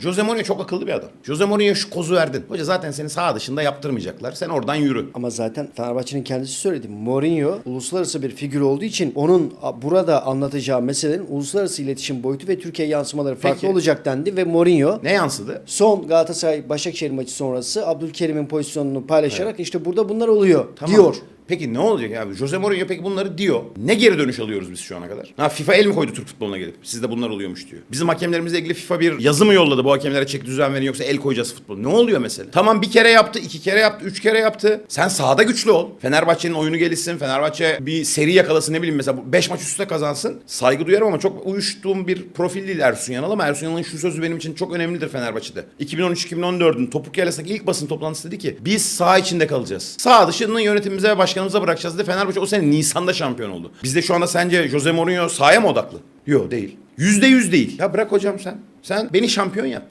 Jose Mourinho çok akıllı bir adam. Jose Mourinho'ya şu kozu verdin. Hoca zaten seni sağ dışında yaptırmayacaklar. Sen oradan yürü. Ama zaten Fenerbahçe'nin kendisi söyledi. Mourinho uluslararası bir figür olduğu için onun burada anlatacağı meselelerin uluslararası iletişim boyutu ve Türkiye yansımaları farklı Peki. olacak dendi ve Mourinho Ne yansıdı? son Galatasaray Başakşehir maçı sonrası Abdülkerim'in pozisyonunu paylaşarak işte burada bunlar oluyor Tamam. diyor. Peki ne olacak abi? Jose Mourinho peki bunları diyor. Ne geri dönüş alıyoruz biz şu ana kadar? Ha FIFA el mi koydu Türk futboluna gelip? Sizde bunlar oluyormuş diyor. Bizim hakemlerimizle ilgili FIFA bir yazı mı yolladı? Bu hakemlere çek düzen verin yoksa el koyacağız futbol. Ne oluyor mesela? Tamam bir kere yaptı, iki kere yaptı, üç kere yaptı. Sen sahada güçlü ol. Fenerbahçe'nin oyunu gelişsin. Fenerbahçe bir seri yakalasın ne bileyim mesela bu beş maç üst üste kazansın. Saygı duyarım ama çok uyuştuğum bir profil değil Ersun Yanal ama Ersun Yanal'ın şu sözü benim için çok önemlidir Fenerbahçe'de. 2013-2014'ün topuk yalasındaki ilk basın toplantısı dedi ki biz saha içinde kalacağız. Sağ dışını yönetimimize ve başkanımıza bırakacağız dedi. Fenerbahçe o sene Nisan'da şampiyon oldu. Bizde şu anda sence Jose Mourinho sahaya mı odaklı? Yok değil. Yüzde yüz değil. Ya bırak hocam sen. Sen beni şampiyon yap.